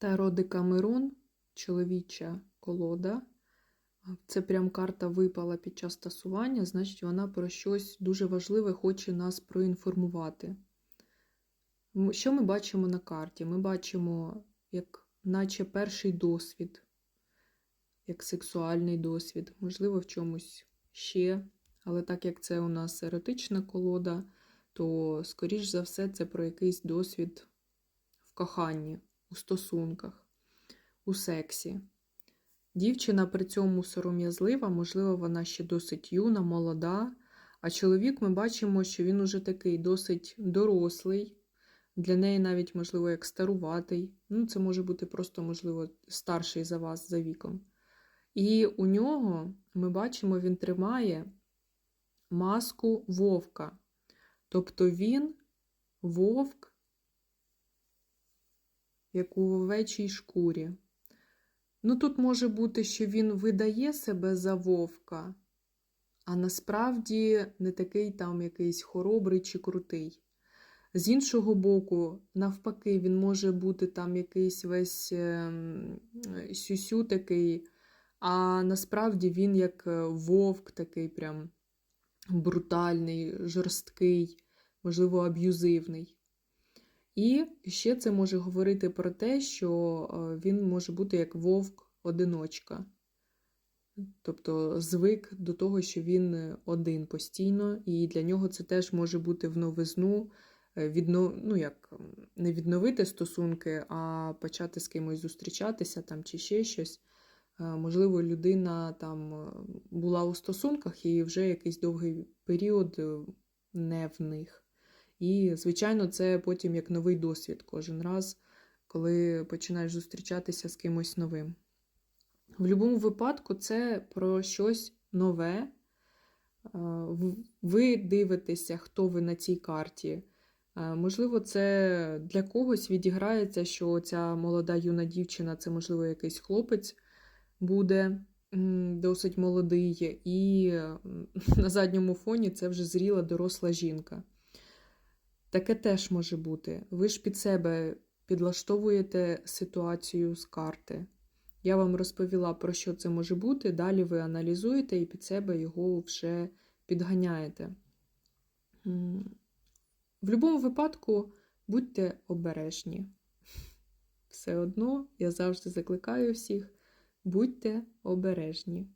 Таро Декамерон, чоловіча колода. Це прям карта випала під час тасування, значить, вона про щось дуже важливе хоче нас проінформувати. Що ми бачимо на карті? Ми бачимо, як наче перший досвід, як сексуальний досвід, можливо, в чомусь ще. Але так як це у нас еротична колода, то, скоріш за все, це про якийсь досвід в коханні, у стосунках, у сексі. Дівчина при цьому сором'язлива, можливо, вона ще досить юна, молода. А чоловік ми бачимо, що він уже такий досить дорослий, для неї навіть, можливо, як старуватий. Ну, це може бути просто, можливо, старший за вас за віком. І у нього ми бачимо, він тримає маску вовка. Тобто він вовк, як у вовечій шкурі. Ну, тут може бути, що він видає себе за вовка, а насправді не такий там якийсь хоробрий чи крутий. З іншого боку, навпаки, він може бути там якийсь весь ем, сюсю такий, а насправді він як е, вовк такий прям брутальний, жорсткий, можливо, аб'юзивний. І ще це може говорити про те, що е, він може бути як вовк-одиночка. Тобто звик до того, що він один постійно, і для нього це теж може бути в новизну, е, відно... ну, як не відновити стосунки, а почати з кимось зустрічатися там, чи ще щось. Е, Можливо, людина там е, була у стосунках і вже якийсь довгий період е, не в них. І, звичайно, це потім як новий досвід кожен раз, коли починаєш зустрічатися з кимось новим. В будь-якому випадку це про щось нове. Ви дивитеся, хто ви на цій карті. Можливо, це для когось відіграється, що ця молода юна дівчина це, можливо, якийсь хлопець буде досить молодий, і на задньому фоні це вже зріла доросла жінка. Таке теж може бути. Ви ж під себе підлаштовуєте ситуацію з карти. Я вам розповіла, про що це може бути. Далі ви аналізуєте і під себе його вже підганяєте. В будь-якому випадку будьте обережні. Все одно я завжди закликаю всіх, будьте обережні.